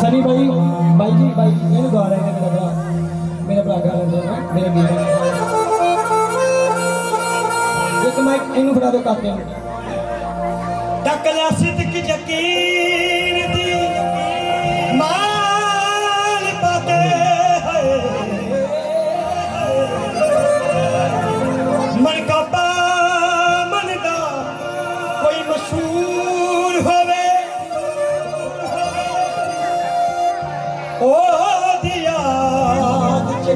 ਸਨੀ ਭਾਈ ਭਾਈ ਜੀ ਭਾਈ ਇਹਨੂੰ ਗਾ ਲੈਂਦੇ ਮੇਰਾ ਭਰਾ ਮੇਰਾ ਭਰਾ ਗਾ ਲੈਂਦੇ ਮੇਰੇ ਵੀਰ ਇੱਕ ਮਾਈਕ ਇਹਨੂੰ ਫੜਾ ਦਿਓ ਕਾਕੇ ਨੂੰ ਟੱਕ ਲਿਆ ਸਿੱਧਕ ਜੱਕੀ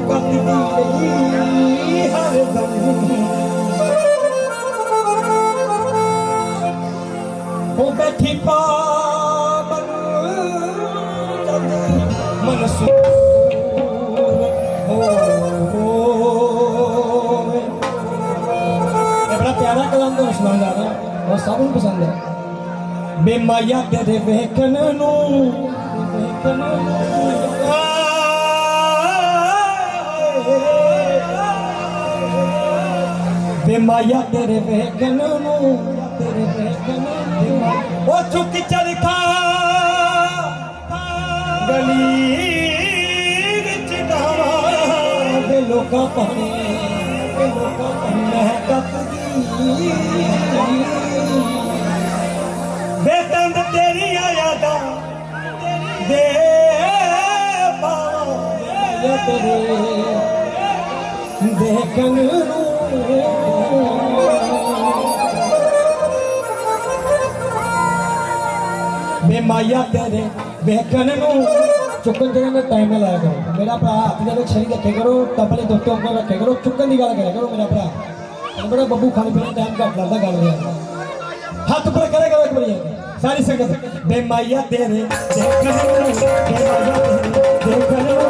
ਯਾਦ ਚ ਕੱਟਦੀ ਰਹੀ ਹਰ ਦਮ ਹੋ ਬੈਠੀ ਪਾਵਨ ਜਦ ਮਨ ਸੂ ਹੋ ਇਹ ਬੜਾ ਪਿਆਰਾ ਕਲਮ ਤੋਂ ਸੁਣਾ ਜਾ ਹੈ ਬੇਮਾਇਆ ਤੇਰੇ ਵੇਖਣ ਨੂੰ ਤੇਰੇ ਵੇਖਣ ਨੂੰ ਤੇਰੇ ਉਹ ਚੁੱਕ ਚੱਲ ਖਾ ਗਲੀ ਵਿੱਚ ਡਾਵਾਂ। ਦੇ ਲੋਕਾਂ ਪਾਣੀ ਦੇ ਲੋਕਾਂ ਪਾਣੀ ਮਹਿਕਦੀ ਬੇਤੰਦ ਤੇਰੀਆਂ ਯਾਦਾਂ ਦੇ ਪਾਵਾਂ ਤੇਰੇ ਦੇਖਣ ਨੂੰ। ਮੈਂ ਮਾਇਆ ਤੇਰੇ ਵੇਖਣ ਨੂੰ। ਚੁੱਕਣ ਦੇ ਨਾਲ ਟਾਈਮ ਲਾਇਆ ਕਰੋ। ਮੇਰਾ ਭਰਾ ਹੱਥ ਦੇ ਵਿੱਚ ਛੜੀ ਰੱਖੇ ਕਰੋ, ਤਬਲੇ ਦੁੱਤੇ ਉੱਪਰ ਰੱਖੇ ਕਰੋ, ਚੁੱਕਣ ਦੀ ਗੱਲ ਕਰਿਆ ਕਰੋ ਮੇਰਾ ਭਰਾ। ਇਹ ਬੜਾ ਬੱਬੂ ਖਾਣ ਪੀਣ ਟਾਈਮ ਘੱਟ ਲੱਗਦਾ ਗੱਲ ਰਿਹਾ ਹੱਥ ਉੱਪਰ ਕਰੇ ਕਰੋ ਇੱਕ ਵਾਰੀ ਸਾਰੀ ਸੰਗਤ ਬੇਮਾਇਆ ਤੇਰੇ ਦੇਖਣ ਨੂੰ ਬੇਮਾਇਆ ਤੇਰੇ ਦੇਖਣ ਨੂੰ।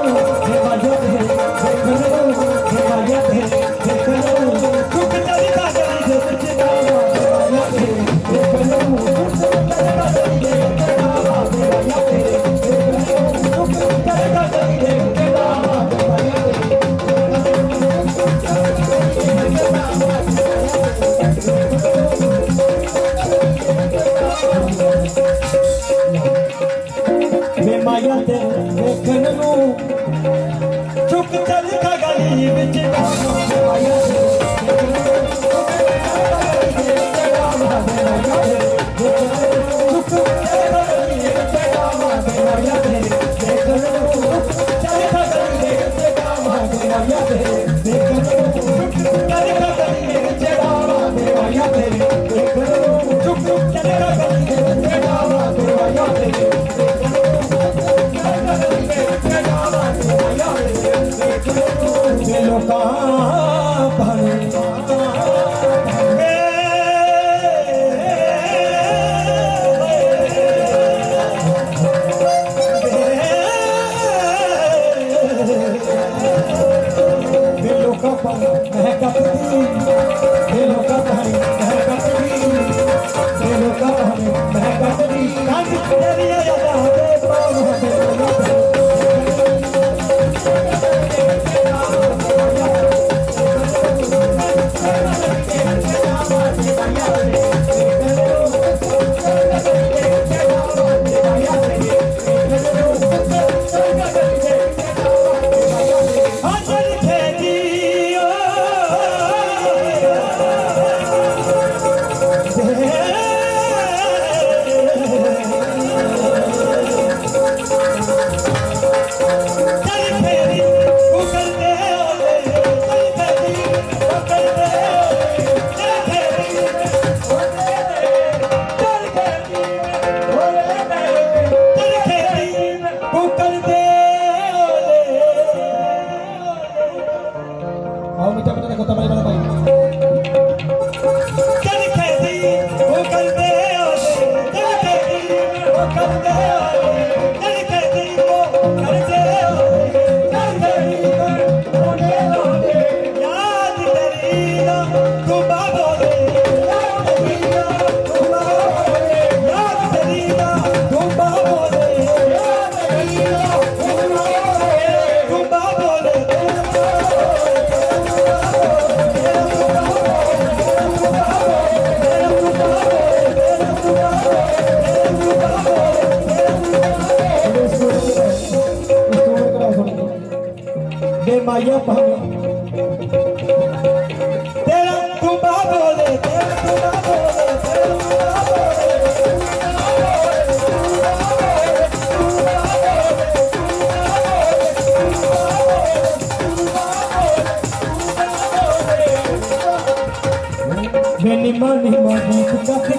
ਬੇਨੀ ਮਾਨੀ ਮਾਦੀ ਕੱਖ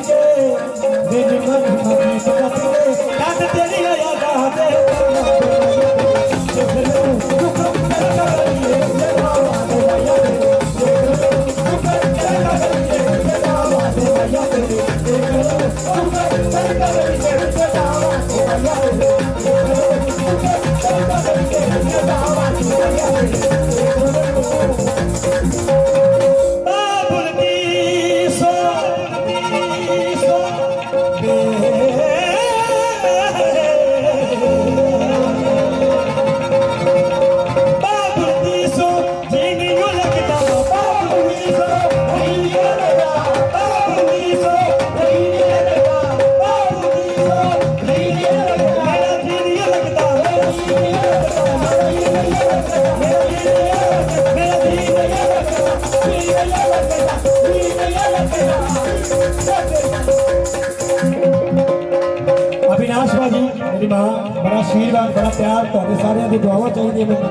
ਬਾਜੀ ਮਾਂ, ਬੜਾ ਆਸ਼ੀਰਵਾਦ ਬੜਾ ਪਿਆਰ ਤੁਹਾਡੇ ਸਾਰਿਆਂ ਦੀ ਦੁਆਵਾਂ ਚਾਹੀਦੀਆਂ ਮੈਨੂੰ।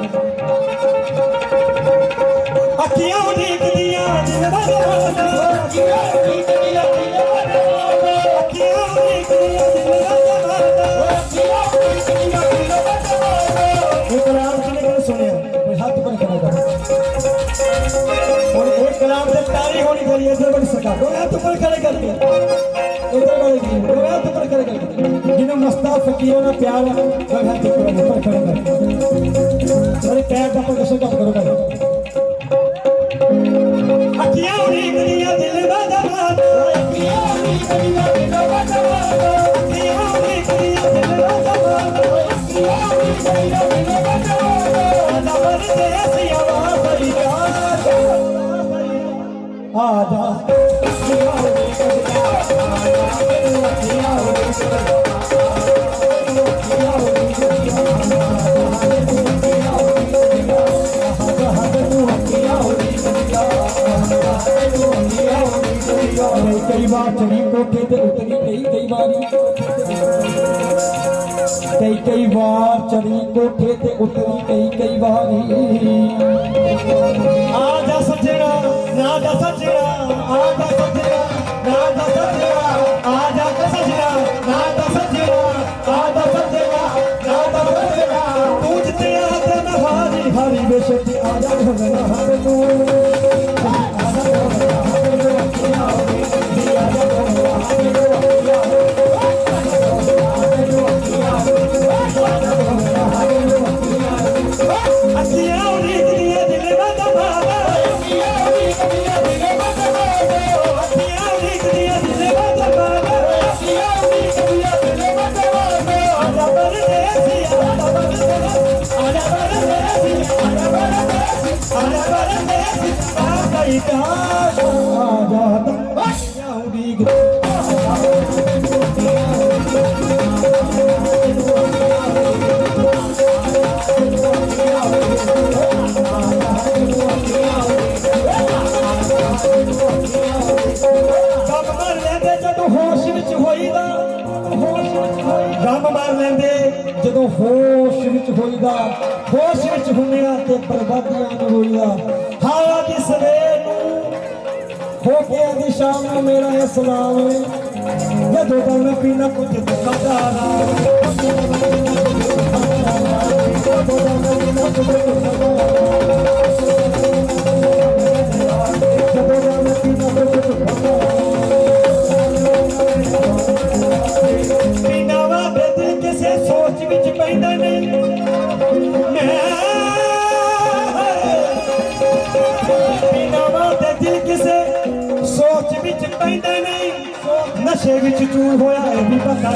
ਅੱਖੀਆਂ ਉਡੀਕਦੀਆਂ ਦਿਲ ਜਿਹਨੂੰ ਮਸਤਾ ਫਕੀਰਾਂ ਦਾ ਪਿਆਰ ਹੈ ਦੋ ਹੱਥ ਉੱਪਰ ਉੱਪਰ ਖੜੇ ਕਰ ਸਾਰੇ ਪੈਰ ਦਾ ਪਰ ਕਿਸੇ ਕੰਮ ਕਰੋ ਕਰ ਅੱਖੀਆਂ ਉਡੀਕਦੀਆਂ ਦਿਲ ਦਾ ਜਵਾਨਾ ਅੱਖੀਆਂ ਉਡੀਕਦੀਆਂ ਦਿਲ ਦਾ ਜਵਾਨਾ ਅੱਖੀਆਂ ਉਡੀਕਦੀਆਂ ਦਿਲ ਦਾ ਜਵਾਨਾ ਅੱਖੀਆਂ ਉਡੀਕਦੀਆਂ ਦਿਲ ਕਈ ਵਾਰ ਚੜੀ ਕੋਠੇ ਤੇ ਉਤਰੀ ਕਈ ਕਈ ਵਾਰੀ ਕਈ ਕਈ ਵਾਰ ਚੜੀ ਕੋਠੇ ਤੇ ਉਤਰੀ ਕਈ ਕਈ ਵਾਰੀ ਆ ਜਾ ਸੱਜਣਾ, ਨਾ ਜਾ ਸੱਜਣਾ, ਆ ਜਾ ਸੱਜਣਾ। ਬੇਸ਼ੱਕ ਪਰਦੇਸੀ ਕਾਸ਼ ਆ ਜਾ ਤਾਂ ਉਡੀਕ ਕੰਮ ਲੈਂਦੇ ਜਦੋਂ ਹੋਸ਼ ਵਿੱਚ ਹੋਈਦਾ ਹੋਸ਼ ਵਿੱਚ ਹੋਈਦਾ ਦਮ ਮਾਰ ਲੈਂਦੇ ਜਦੋਂ ਹੋਸ਼ ਵਿੱਚ ਹੋਈਦਾ, ਹੋਸ਼ ਵਿੱਚ ਹੁੰਦਿਆਂ ਤੇ ਬਰਬਾਦੀਆਂ ਨੂੰ ਹੋਈਦਾ। ਸ਼ਾਮ ਨੂੰ ਮੇਰਾ ਇਹ ਸਲਾਮ ਜਦੋਂ ਤੱਕ ਮੈਂ ਪੀਣਾ ਕੁਝ ਦੁਕਾਨਦਾਰਾ ਜਦੋਂ ਪੈਂਦਾ ਨਹੀਂ ਨਸ਼ੇ ਵਿੱਚ ਚੂਰ ਹੋਇਆ ਇਹ ਵੀ ਪਤਾ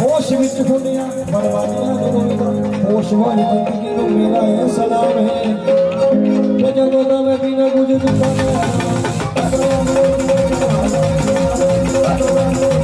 ਹੋਸ਼ ਵਿੱਚ ਹੁੰਦਿਆਂ ਪਰਵਾਨੀਆਂ ਦੇ ਬੋਲਦਾ ਹੋਸ਼ ਵਾਲੀ ਜ਼ਿੰਦਗੀ ਨੂੰ ਮੇਰਾ ਇਹ ਸਲਾਮ ਹੈ। ਜਦੋਂ ਦਾ ਮੈਂ ਬਿਨਾ ਗੁਜ਼ਰਦਾ ਮੈਂ ਤਦੋਂ ਮੈਂ ਤਦੋਂ ਮੈਂ